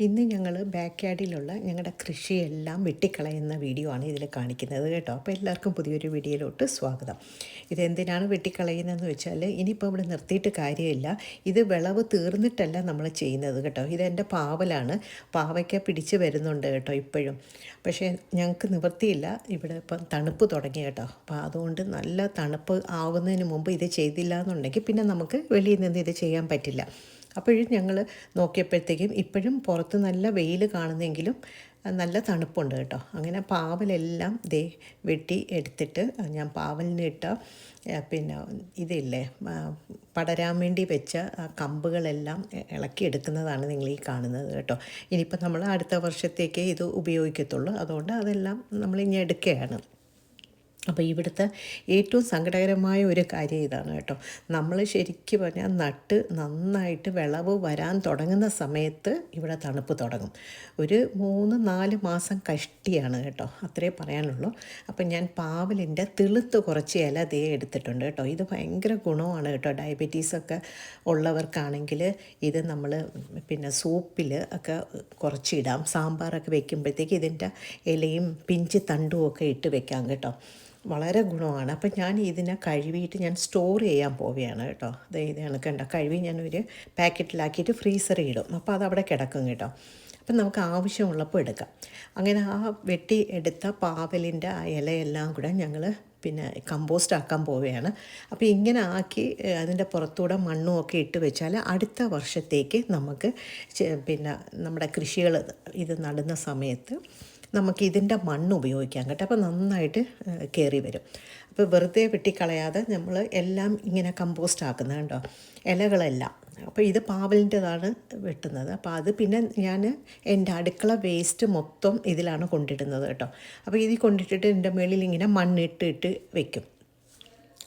ഇന്ന് ഞങ്ങൾ ബാക്ക് യാർഡിലുള്ള ഞങ്ങളുടെ കൃഷിയെല്ലാം വെട്ടിക്കളയുന്ന വീഡിയോ ആണ് ഇതിൽ കാണിക്കുന്നത് കേട്ടോ. അപ്പോൾ എല്ലാവർക്കും പുതിയൊരു വീഡിയോയിലോട്ട് സ്വാഗതം. ഇതെന്തിനാണ് വെട്ടിക്കളയുന്നതെന്ന് വെച്ചാൽ ഇനിയിപ്പോൾ ഇവിടെ നിർത്തിയിട്ട് കാര്യമില്ല. ഇത് വിളവ് തീർന്നിട്ടല്ല നമ്മൾ ചെയ്യുന്നത് കേട്ടോ. ഇതെന്റെ പാവലാണ്. പാവയ്ക്ക പിടിച്ച് വരുന്നുണ്ട് കേട്ടോ ഇപ്പോഴും. പക്ഷേ ഞങ്ങൾക്ക് നിവൃത്തിയില്ല. ഇവിടെ ഇപ്പം തണുപ്പ് തുടങ്ങി കേട്ടോ. അപ്പോൾ അതുകൊണ്ട് നല്ല തണുപ്പ് ആവുന്നതിന് മുമ്പ് ഇത് ചെയ്തില്ല എന്നുണ്ടെങ്കിൽ പിന്നെ നമുക്ക് വെളിയിൽ നിന്ന് ഇത് ചെയ്യാൻ പറ്റില്ല. അപ്പോഴും ഞങ്ങൾ നോക്കിയപ്പോഴത്തേക്കും ഇപ്പോഴും പുറത്ത് നല്ല വെയിൽ കാണുന്നെങ്കിലും നല്ല തണുപ്പുണ്ട് കേട്ടോ. അങ്ങനെ പാവലെല്ലാം ദേ വെട്ടി എടുത്തിട്ട് ഞാൻ പാവലിന് ഇട്ട പിന്നെ ഇതില്ലേ പടരാൻ വേണ്ടി വെച്ച കമ്പുകളെല്ലാം ഇളക്കി എടുക്കുന്നതാണ് നിങ്ങൾ ഈ കാണുന്നത് കേട്ടോ. ഇനിയിപ്പോൾ നമ്മൾ അടുത്ത വർഷത്തേക്കേ ഇത് ഉപയോഗിക്കത്തുള്ളൂ. അതുകൊണ്ട് അതെല്ലാം നമ്മൾ എടുക്കുകയാണ്. അപ്പോൾ ഇവിടുത്തെ ഏറ്റവും സങ്കടകരമായ ഒരു കാര്യം ഇതാണ് കേട്ടോ. നമ്മൾ ശരിക്കും പറഞ്ഞാൽ നട്ട് നന്നായിട്ട് വിളവ് വരാൻ തുടങ്ങുന്ന സമയത്ത് ഇവിടെ തണുപ്പ് തുടങ്ങും. ഒരു മൂന്ന് നാല് മാസം കഷ്ടിയാണ് കേട്ടോ അത്രേ പറയാനുള്ളൂ. അപ്പം ഞാൻ പാവലിന്റെ തെളുത്ത് കുറച്ച് ഇല ദേ എടുത്തിട്ടുണ്ട് കേട്ടോ. ഇത് ഭയങ്കര ഗുണമാണ് കേട്ടോ. ഡയബറ്റീസൊക്കെ ഉള്ളവർക്കാണെങ്കിൽ ഇത് നമ്മൾ പിന്നെ സൂപ്പിൽ ഒക്കെ കുറച്ചിടാം. സാമ്പാറൊക്കെ വെക്കുമ്പോഴത്തേക്ക് ഇതിന്റെ ഇലയും പിഞ്ച് തണ്ടും ഒക്കെ ഇട്ട് വെക്കാം കേട്ടോ. വളരെ ഗുണമാണ്. അപ്പം ഞാൻ ഇതിനെ കഴുകിയിട്ട് ഞാൻ സ്റ്റോർ ചെയ്യാൻ പോവുകയാണ് കേട്ടോ. ദേ ഇത് കണക്കണ്ട കഴുകി ഞാനൊരു പാക്കറ്റിലാക്കിയിട്ട് ഫ്രീസറിൽ ഇടും. അപ്പോൾ അവിടെ കിടക്കും കേട്ടോ. അപ്പം നമുക്ക് ആവശ്യമുള്ളപ്പോൾ എടുക്കാം. അങ്ങനെ ആ വെട്ടി എടുത്ത പാവലിന്റെ ആ ഇലയെല്ലാം കൂടെ ഞങ്ങൾ പിന്നെ കമ്പോസ്റ്റ് ആക്കാൻ പോവുകയാണ്. അപ്പോൾ ഇങ്ങനെ ആക്കി അതിന്റെ പുറത്തൂടെ മണ്ണും ഒക്കെ ഇട്ട് വെച്ചാൽ അടുത്ത വർഷത്തേക്ക് നമുക്ക് പിന്നെ നമ്മുടെ കൃഷികൾ ഇത് നടുന്ന സമയത്ത് നമുക്ക് ഇതിന്റെ മണ്ണ് ഉപയോഗിക്കാം കേട്ടോ. അപ്പോൾ നന്നായിട്ട് കയറി വരും. അപ്പോൾ വെറുതെ വെട്ടിക്കളയാതെ നമ്മൾ എല്ലാം ഇങ്ങനെ കമ്പോസ്റ്റ് ആക്കുന്നത് കേട്ടോ ഇലകളെല്ലാം. അപ്പോൾ ഇത് പാവലിന്റെതാണ് വെട്ടുന്നത്. അപ്പോൾ അത് പിന്നെ ഞാൻ എന്റെ അടുക്കള വേസ്റ്റ് മൊത്തം ഇതിലാണ് കൊണ്ടിടുന്നത് കേട്ടോ. അപ്പോൾ ഇതിൽ കൊണ്ടിട്ടിട്ട് എന്റെ മേളിൽ ഇങ്ങനെ മണ്ണിട്ടിട്ട് വെക്കും.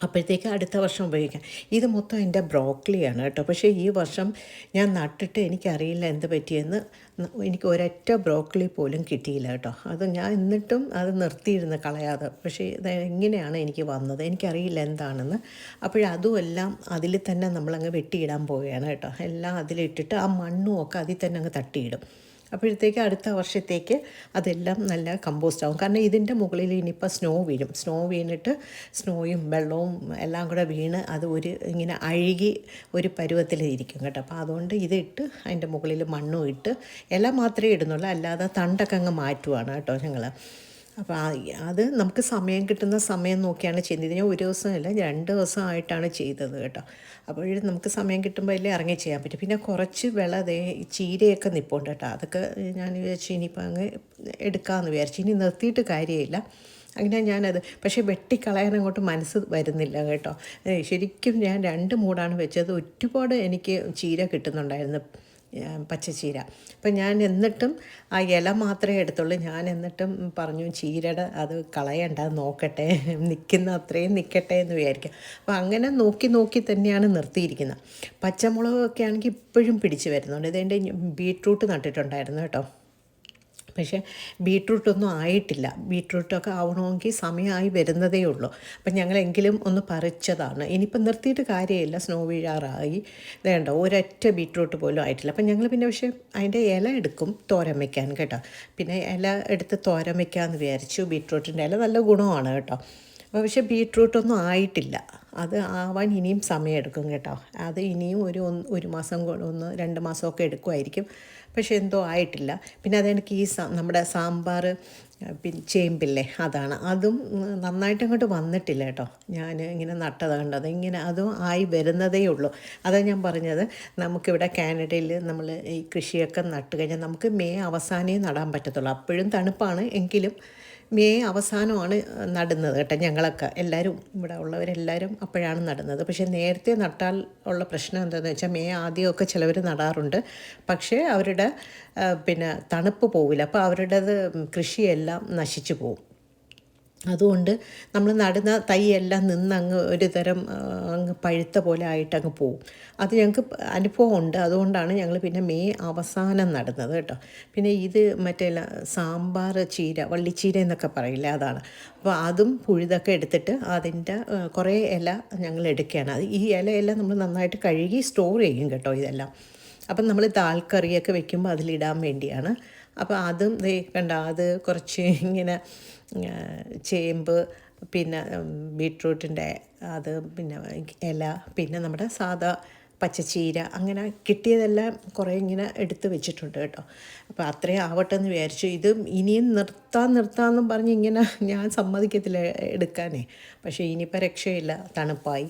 അപ്പോഴത്തേക്ക് അടുത്ത വർഷം ഉപയോഗിക്കാം. ഇത് മൊത്തം എന്റെ ബ്രോക്കളിയാണ് കേട്ടോ. പക്ഷേ ഈ വർഷം ഞാൻ നട്ടിട്ട് എനിക്കറിയില്ല എന്ത് പറ്റിയെന്ന് എനിക്ക് ഒരൊറ്റ ബ്രോക്കളി പോലും കിട്ടിയില്ല കേട്ടോ. അത് ഞാൻ എന്നിട്ടും അത് നിർത്തിയിരുന്ന് കളയാതെ. പക്ഷേ ഇത് എങ്ങനെയാണ് എനിക്ക് വന്നത്? എനിക്കറിയില്ല എന്താണെന്ന്. അപ്പോഴതും എല്ലാം അതിൽ തന്നെ നമ്മളങ്ങ് വെട്ടിയിടാൻ പോവുകയാണ് കേട്ടോ. എല്ലാം അതിലിട്ടിട്ട് ആ മണ്ണും ഒക്കെ അതിൽ തന്നെ അങ്ങ് തട്ടിയിടും. അപ്പോഴത്തേക്ക് അടുത്ത വർഷത്തേക്ക് അതെല്ലാം നല്ല കമ്പോസ്റ്റ് ആവും. കാരണം ഇതിന്റെ മുകളിൽ ഇനിയിപ്പോൾ സ്നോ വീഴും. സ്നോ വീണിട്ട് സ്നോയും വെള്ളവും എല്ലാം കൂടെ വീണ് അത് ഒരു ഇങ്ങനെ അഴുകി ഒരു പരുവത്തിൽ ഇരിക്കും കേട്ടോ. അപ്പോൾ അതുകൊണ്ട് ഇതിട്ട് അതിന്റെ മുകളിൽ മണ്ണും ഇട്ട് ഇല മാത്രമേ ഇടുന്നുള്ളൂ. അല്ലാതെ തണ്ടൊക്കെ അങ്ങ് മാറ്റുവാണ് കേട്ടോ ഞങ്ങൾ അപ്പോൾ അത് നമുക്ക് സമയം കിട്ടുന്ന സമയം നോക്കിയാണ് ചെയ്യുന്നത്. ഞാൻ ഒരു ദിവസമല്ല രണ്ട് ദിവസമായിട്ടാണ് ചെയ്തത് കേട്ടോ. അപ്പോൾ നമുക്ക് സമയം കിട്ടുമ്പോൾ അല്ലേ ഇറങ്ങി ചെയ്യാൻ പറ്റും. പിന്നെ കുറച്ച് വിള ദേ ചീരയൊക്കെ നിൽപ്പുണ്ട് കേട്ടോ. അതൊക്കെ ഞാൻ വിചാരിച്ചു ഇനിയിപ്പോൾ അങ്ങ് എടുക്കാമെന്ന് വിചാരിച്ചു. ഇനി നിർത്തിയിട്ട് കാര്യമില്ല. അങ്ങനെ ഞാനത് പക്ഷേ വെട്ടിക്കളയാൻ അങ്ങോട്ട് മനസ്സ് വരുന്നില്ല കേട്ടോ. ശരിക്കും ഞാൻ രണ്ട് മൂടാണ് വെച്ചത്. ഒരുപാട് എനിക്ക് ചീര കിട്ടുന്നുണ്ടായിരുന്നു. പച്ചച്ചീര. അപ്പം ഞാൻ എന്നിട്ടും ആ ഇല മാത്രമേ എടുത്തുള്ളൂ. ഞാൻ എന്നിട്ടും പറഞ്ഞു ചീരയുടെ അത് കളയണ്ട നോക്കട്ടെ. നിൽക്കുന്ന അത്രയും നിൽക്കട്ടെ എന്ന് വിചാരിക്കുക അപ്പം അങ്ങനെ നോക്കി നോക്കി തന്നെയാണ് നിർത്തിയിരിക്കുന്നത്. പച്ചമുളകൊക്കെ ആണെങ്കിൽ ഇപ്പോഴും പിടിച്ച് വരുന്നുണ്ട്. ഇതെന്റെ ബീട്രൂട്ട് നട്ടിട്ടുണ്ടായിരുന്നു കേട്ടോ. പക്ഷേ ബീട്രൂട്ടൊന്നും ആയിട്ടില്ല. ബീട്രൂട്ടൊക്കെ ആവണമെങ്കിൽ സമയമായി വരുന്നതേ ഉള്ളൂ. അപ്പം ഞങ്ങളെങ്കിലും ഒന്ന് പറിച്ചതാണ്. ഇനിയിപ്പം നിർത്തിയിട്ട് കാര്യമില്ല. സ്നോ വീഴാറായി. വേണ്ട ഒരൊറ്റ ബീട്രൂട്ട് പോലും ആയിട്ടില്ല. അപ്പം ഞങ്ങൾ പിന്നെ പക്ഷേ അതിന്റെ ഇല എടുക്കും തോരൻ വയ്ക്കാൻ കേട്ടോ. പിന്നെ ഇല എടുത്ത് തോരൻ വയ്ക്കാമെന്ന് വിചാരിച്ചു. ബീട്രൂട്ടിന്റെ ഇല നല്ല ഗുണമാണ് കേട്ടോ. അപ്പോൾ പക്ഷേ ബീട്രൂട്ടൊന്നും ആയിട്ടില്ല. അത് ആവാൻ ഇനിയും സമയമെടുക്കും കേട്ടോ. അത് ഇനിയും ഒരു ഒരു മാസം ഒന്ന് രണ്ട് മാസമൊക്കെ എടുക്കുമായിരിക്കും. പക്ഷേ എന്തോ ആയിട്ടില്ല. പിന്നെ അതെനിക്ക് ഈ നമ്മുടെ സാമ്പാർ പിന്നെ ചേമ്പില്ലേ അതാണ്. അതും നന്നായിട്ട് അങ്ങോട്ട് വന്നിട്ടില്ല കേട്ടോ. ഞാൻ ഇങ്ങനെ നട്ടത് കണ്ടത്. ഇങ്ങനെ അതും ആയി വരുന്നതേ ഉള്ളൂ. അതാ ഞാൻ പറഞ്ഞത്. നമുക്കിവിടെ കാനഡയിൽ നമ്മൾ ഈ കൃഷിയൊക്കെ നട്ട് കഴിഞ്ഞാൽ നമുക്ക് മെയ് അവസാനേ നടാൻ പറ്റത്തുള്ളൂ. അപ്പോഴും തണുപ്പാണ് എങ്കിലും മെയ് അവസാനമാണ് നടുന്നത് കേട്ടോ ഞങ്ങളൊക്കെ. എല്ലാവരും ഇവിടെ ഉള്ളവരെല്ലാവരും അപ്പോഴാണ് നടുന്നത്. പക്ഷേ നേരത്തെ നട്ടാൽ ഉള്ള പ്രശ്നം എന്താണെന്ന് വെച്ചാൽ മെയ് ആദ്യമൊക്കെ ചിലവർ നടാറുണ്ട്. പക്ഷേ അവരുടെ പിന്നെ തണുപ്പ് പോവില്ല. അപ്പോൾ അവരുടേത് കൃഷിയെല്ലാം നശിച്ചു പോകും അതുകൊണ്ട് നമ്മൾ നടുന്ന തൈയെല്ലാം നിന്ന് അങ്ങ് ഒരു തരം അങ്ങ് പഴുത്ത പോലെ ആയിട്ട് അങ്ങ് പോവും. അത് ഞങ്ങൾക്ക് അനുഭവം ഉണ്ട് അതുകൊണ്ടാണ് ഞങ്ങൾ പിന്നെ മെയ് അവസാനം നടുന്നത് കേട്ടോ. പിന്നെ ഇത് മറ്റേ സാമ്പാർ ചീര വള്ളിച്ചീര എന്നൊക്കെ പറയില്ല അതാണ്. അപ്പോൾ അതും പുഴുതൊക്കെ എടുത്തിട്ട് അതിന്റെ കുറേ ഇല ഞങ്ങൾ എടുക്കുകയാണ്. അത് ഈ ഇലയെല്ലാം നമ്മൾ നന്നായിട്ട് കഴുകി സ്റ്റോർ ചെയ്യും കേട്ടോ ഇതെല്ലാം. അപ്പം നമ്മൾ താൽക്കറിയൊക്കെ കറിയൊക്കെ വെക്കുമ്പോൾ അതിലിടാൻ വേണ്ടിയാണ്. അപ്പോൾ അതും ദേ കണ്ട അത് കുറച്ച് ഇങ്ങനെ ചേമ്പ് പിന്നെ ബീട്രൂട്ടിന്റെ അത് പിന്നെ ഇല പിന്നെ നമ്മുടെ സാധാ പച്ചച്ചീര അങ്ങനെ കിട്ടിയതെല്ലാം കുറേ ഇങ്ങനെ എടുത്ത് വെച്ചിട്ടുണ്ട് കേട്ടോ. അപ്പോൾ അത്രയും ആവട്ടെ എന്ന് വിചാരിച്ചു. ഇത് ഇനിയും നിർത്താൻ നിർത്താമെന്നും പറഞ്ഞ് ഇങ്ങനെ ഞാൻ സമ്മതിക്കത്തില്ല എടുക്കാനേ. പക്ഷേ ഇനിയിപ്പോൾ രക്ഷയില്ല തണുപ്പായി.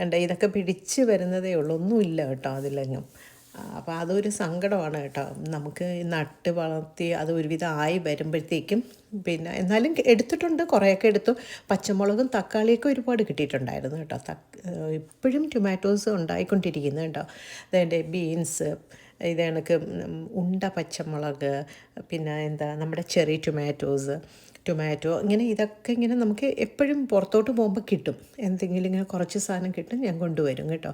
കണ്ട ഇതൊക്കെ പിടിച്ച് വരുന്നതേ ഉള്ളൂ. ഒന്നുമില്ല കേട്ടോ അതിലെങ്ങും. അപ്പോൾ അതൊരു സങ്കടമാണ് കേട്ടോ. നമുക്ക് നട്ട് വളർത്തി അത് ഒരുവിധം ആയി വരുമ്പോഴത്തേക്കും പിന്നെ എന്നാലും എടുത്തിട്ടുണ്ട് കുറേയൊക്കെ എടുത്തു. പച്ചമുളകും തക്കാളിയൊക്കെ ഒരുപാട് കിട്ടിയിട്ടുണ്ടായിരുന്നു കേട്ടോ. ഇപ്പോഴും ടൊമാറ്റോസ് ഉണ്ടായിക്കൊണ്ടിരിക്കുന്നു കേട്ടോ. അതിന്റെ ബീൻസ് ഇത് കണക്ക് ഉണ്ട പച്ചമുളക് പിന്നെ എന്താ നമ്മുടെ ചെറി ടൊമാറ്റോസ് ടൊമാറ്റോ ഇങ്ങനെ ഇതൊക്കെ ഇങ്ങനെ നമുക്ക് എപ്പോഴും പുറത്തോട്ട് പോകുമ്പോൾ കിട്ടും. എന്തെങ്കിലും ഇങ്ങനെ കുറച്ച് സാധനം കിട്ടും ഞാൻ കൊണ്ടുവരും കേട്ടോ.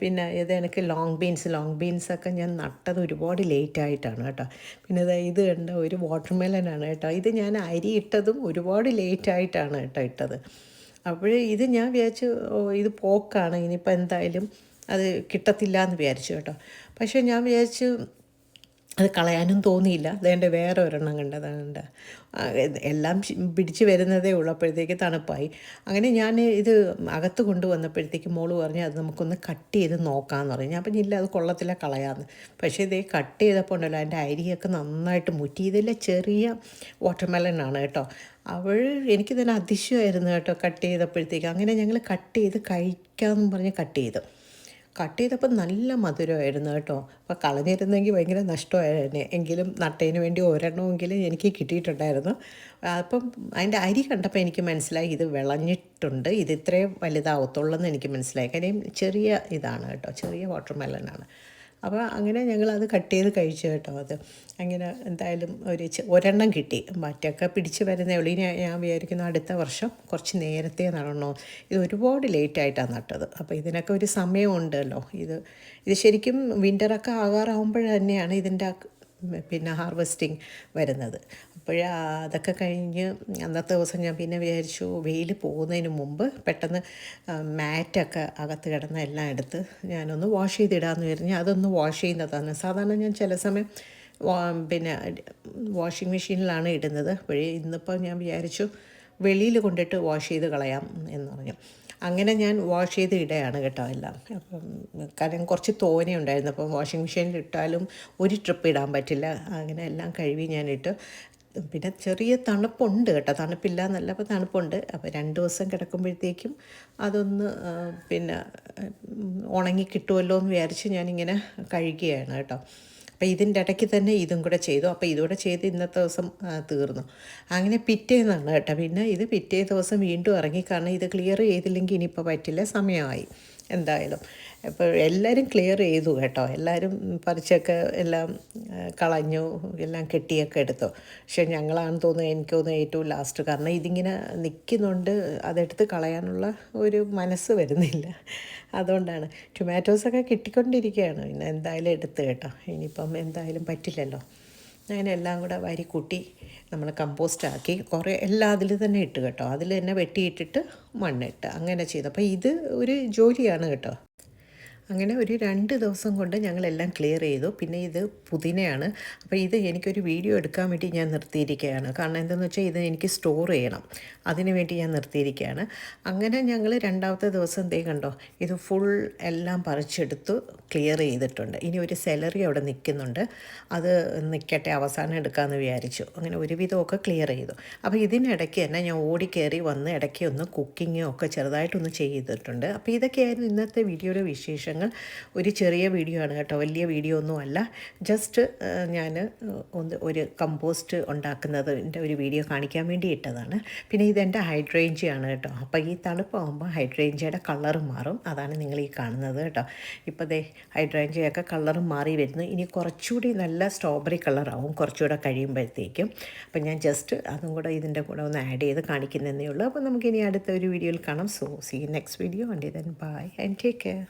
പിന്നെ ഇത് എനിക്ക് ലോങ് ബീൻസ് ലോങ് ബീൻസൊക്കെ ഞാൻ നട്ടത് ഒരുപാട് ലേറ്റ് ആയിട്ടാണ് കേട്ടോ. പിന്നെ ദാ ഇത് കണ്ട ഒരു വാട്ടർമെലനാണ് കേട്ടോ. ഇത് ഞാൻ അരി ഇട്ടതും ഒരുപാട് ലേറ്റ് ആയിട്ടാണ് കേട്ടോ ഇട്ടത്. അപ്പോഴേ ഇത് ഞാൻ വിചാരിച്ചു ഇത് പോക്കാണ്. ഇനിയിപ്പോൾ എന്തായാലും അത് കിട്ടത്തില്ല എന്ന് വിചാരിച്ചു കേട്ടോ. പക്ഷേ ഞാൻ വിചാരിച്ചു അത് കളയാനും തോന്നിയില്ല. അതേണ്ട വേറെ ഒരെണ്ണം കണ്ടതാണ്ട്. എല്ലാം പിടിച്ച് വരുന്നതേ ഉള്ളൂ. അപ്പോഴത്തേക്ക് തണുപ്പായി. അങ്ങനെ ഞാൻ ഇത് അകത്ത് കൊണ്ടുവന്നപ്പോഴത്തേക്ക് മോൾ പറഞ്ഞു അത് നമുക്കൊന്ന് കട്ട് ചെയ്ത് നോക്കാമെന്ന് പറഞ്ഞു. ഞാൻ പറഞ്ഞില്ല അത് കൊള്ളത്തില്ല കളയാമെന്ന് പക്ഷേ ഇതേ കട്ട് ചെയ്തപ്പോൾ ഉണ്ടല്ലോ അതിന്റെ അരിയൊക്കെ നന്നായിട്ട് മുറ്റി. ചെറിയ വാട്ടർമെലൺ ആണ് കേട്ടോ. അവൾ എനിക്ക് തന്നെ അതിശയമായിരുന്നു കേട്ടോ കട്ട് ചെയ്തപ്പോഴത്തേക്ക്. അങ്ങനെ ഞങ്ങൾ കട്ട് ചെയ്ത് കഴിക്കാമെന്ന് പറഞ്ഞ് കട്ട് ചെയ്തു. കട്ട് ചെയ്തപ്പോൾ നല്ല മധുരമായിരുന്നു കേട്ടോ. അപ്പോൾ കളഞ്ഞിരുന്നെങ്കിൽ ഭയങ്കര നഷ്ടമായിരുന്നു. എങ്കിലും നട്ടതിന് വേണ്ടി ഒരെണ്ണമെങ്കിലും എനിക്ക് കിട്ടിയിട്ടുണ്ടായിരുന്നു. അപ്പം അതിന്റെ അരി കണ്ടപ്പോൾ എനിക്ക് മനസ്സിലായി ഇത് വിളഞ്ഞിട്ടുണ്ട്. ഇത് ഇത്രയും വലുതാവത്തുള്ളൂ എന്ന് എനിക്ക് മനസ്സിലായി. കാര്യം ചെറിയ ഇതാണ് കേട്ടോ. ചെറിയ വാട്ടർ മെലനാണ് അപ്പോൾ അങ്ങനെ ഞങ്ങളത് കട്ട് ചെയ്ത് കഴിച്ചു കേട്ടോ അത്. അങ്ങനെ എന്തായാലും ഒരു ഒരെണ്ണം കിട്ടി. മറ്റൊക്കെ പിടിച്ച് വരുന്നേ ഉള്ളൂ. ഞാൻ വിചാരിക്കുന്നു അടുത്ത വർഷം കുറച്ച് നേരത്തെ നടണോ. ഇത് ഒരുപാട് ലേറ്റായിട്ടാണ് നട്ടത്. അപ്പോൾ ഇതിനൊക്കെ ഒരു സമയമുണ്ടല്ലോ. ഇത് ഇത് ശരിക്കും വിന്ററൊക്കെ ആകാറാകുമ്പോൾ തന്നെയാണ് ഇതിന്റെ പിന്നെ ഹാർവെസ്റ്റിംഗ് വരുന്നത്. അപ്പോൾ അതൊക്കെ കഴിഞ്ഞ് അന്നത്തെ ദിവസം ഞാൻ പിന്നെ വിചാരിച്ചു വെയിൽ പോകുന്നതിന് മുമ്പ് പെട്ടെന്ന് മാറ്റൊക്കെ അകത്ത് കിടന്ന എല്ലാം എടുത്ത് ഞാനൊന്ന് വാഷ് ചെയ്തിടാമെന്ന് വിചാരിഞ്ഞ് അതൊന്ന് വാഷ് ചെയ്യുന്നതാണ്. സാധാരണ ഞാൻ ചില സമയം പിന്നെ വാഷിംഗ് മെഷീനിലാണ് ഇടുന്നത്. അപ്പോഴേ ഇന്നിപ്പോൾ ഞാൻ വിചാരിച്ചു വെളിയിൽ കൊണ്ടിട്ട് വാഷ് ചെയ്ത് കളയാം എന്ന് പറഞ്ഞു. അങ്ങനെ ഞാൻ വാഷ് ചെയ്ത് ഇടയാണ് കേട്ടോ എല്ലാം. അപ്പം കാരണം കുറച്ച് തോനെ ഉണ്ടായിരുന്നു. അപ്പം വാഷിംഗ് മെഷീനിൽ ഇട്ടാലും ഒരു ട്രിപ്പ് ഇടാൻ പറ്റില്ല. അങ്ങനെ എല്ലാം കഴുകി ഞാനിട്ട് പിന്നെ ചെറിയ തണുപ്പുണ്ട് കേട്ടോ. തണുപ്പില്ല എന്നല്ല അപ്പോൾ തണുപ്പുണ്ട്. അപ്പോൾ രണ്ട് ദിവസം കിടക്കുമ്പോഴത്തേക്കും അതൊന്ന് പിന്നെ ഉണങ്ങി കിട്ടുമല്ലോ എന്ന് വിചാരിച്ച് ഞാനിങ്ങനെ കഴുകുകയാണ് കേട്ടോ. അപ്പോൾ ഇതിന്റെ ഇടയ്ക്ക് തന്നെ ഇതും കൂടെ ചെയ്തു. അപ്പോൾ ഇതുകൂടെ ചെയ്ത് ഇന്നത്തെ ദിവസം തീർന്നു. അങ്ങനെ പിറ്റേന്നാണ് കേട്ടോ. പിന്നെ ഇത് പിറ്റേ ദിവസം വീണ്ടും ഇറങ്ങി. കാരണം ഇത് ക്ലിയർ ചെയ്തില്ലെങ്കിൽ ഇനിയിപ്പോൾ പറ്റില്ല. സമയമായി. എന്തായാലും. അപ്പോൾ എല്ലാവരും ക്ലിയർ ചെയ്തു കേട്ടോ. എല്ലാവരും പറിച്ചൊക്കെ എല്ലാം കളഞ്ഞു എല്ലാം കെട്ടിയൊക്കെ എടുത്തു. പക്ഷെ ഞങ്ങളാണെന്ന് തോന്നുന്നു എനിക്ക് തോന്നുന്നു ഏറ്റവും ലാസ്റ്റ് കാരണം ഇതിങ്ങനെ നിൽക്കുന്നുണ്ട് അതെടുത്ത് കളയാനുള്ള ഒരു മനസ്സ് വരുന്നില്ല. അതുകൊണ്ടാണ്. ടൊമാറ്റോസൊക്കെ കിട്ടിക്കൊണ്ടിരിക്കുകയാണ്. പിന്നെ എന്തായാലും എടുത്ത് കേട്ടോ. ഇനിയിപ്പം എന്തായാലും പറ്റില്ലല്ലോ. അങ്ങനെ എല്ലാം കൂടെ വരി കൂട്ടി നമ്മൾ കമ്പോസ്റ്റ് ആക്കി കുറേ എല്ലാം അതിൽ തന്നെ ഇട്ട് കേട്ടോ. അതിൽ തന്നെ വെട്ടിയിട്ടിട്ട് മണ്ണിട്ട് അങ്ങനെ ചെയ്തു. അപ്പോൾ ഇത് ഒരു ജോലിയാണ് കേട്ടോ. അങ്ങനെ ഒരു രണ്ട് ദിവസം കൊണ്ട് ഞങ്ങളെല്ലാം ക്ലിയർ ചെയ്തു. പിന്നെ ഇത് പുതിനയാണ്. അപ്പോൾ ഇത് എനിക്കൊരു വീഡിയോ എടുക്കാൻ വേണ്ടി ഞാൻ നിർത്തിയിരിക്കുകയാണ് കാരണം എന്താണെന്ന് വെച്ചാൽ ഇത് എനിക്ക് സ്റ്റോർ ചെയ്യണം. അതിന് വേണ്ടി ഞാൻ നിർത്തിയിരിക്കുകയാണ് അങ്ങനെ ഞങ്ങൾ രണ്ടാമത്തെ ദിവസം ദേ കണ്ടോ ഇത് ഫുൾ എല്ലാം പറിച്ചെടുത്ത് ക്ലിയർ ചെയ്തിട്ടുണ്ട്. ഇനി ഒരു സെലറി അവിടെ നിൽക്കുന്നുണ്ട്. അത് നിൽക്കട്ടെ അവസാനം എടുക്കാമെന്ന് വിചാരിച്ചു. അങ്ങനെ ഒരുവിധമൊക്കെ ക്ലിയർ ചെയ്തു. അപ്പോൾ ഇതിനിടയ്ക്ക് തന്നെ ഞാൻ ഓടിക്കയറി വന്ന് ഇടയ്ക്ക് ഒന്ന് കുക്കിങ്ങും ഒക്കെ ചെറുതായിട്ടൊന്ന് ചെയ്തിട്ടുണ്ട്. അപ്പോൾ ഇതൊക്കെയായിരുന്നു ഇന്നത്തെ വീഡിയോയുടെ വിശേഷങ്ങൾ. ഒരു ചെറിയ വീഡിയോ ആണ് കേട്ടോ. വലിയ വീഡിയോ ഒന്നും അല്ല. ജസ്റ്റ് ഞാൻ ഒന്ന് ഒരു കമ്പോസ്റ്റ് ഉണ്ടാക്കുന്നതിന്റെ ഒരു വീഡിയോ കാണിക്കാൻ വേണ്ടി ഇട്ടതാണ്. പിന്നെ ഇതെന്റെ ഹൈഡ്രേഞ്ചിയാണ് കേട്ടോ. അപ്പോൾ ഈ തണുപ്പാകുമ്പോൾ ഹൈഡ്രേഞ്ചിയുടെ കളർ മാറും. അതാണ് നിങ്ങൾ ഈ കാണുന്നത് കേട്ടോ. ഇപ്പോൾ ദേ ഹൈഡ്രേഞ്ചിയൊക്കെ കളറും മാറി വരുന്നു. ഇനി കുറച്ചുകൂടി നല്ല സ്ട്രോബെറി കളറാവും. കുറച്ചുകൂടെ കഴിയുമ്പോഴത്തേക്കും. അപ്പം ഞാൻ ജസ്റ്റ് അതും കൂടെ ഇതിന്റെ കൂടെ ഒന്ന് ആഡ് ചെയ്ത് കാണിക്കുന്നതേ ഉള്ളൂ. അപ്പോൾ നമുക്കിനി അടുത്ത ഒരു വീഡിയോയിൽ കാണാം. So see next video and then bye and take care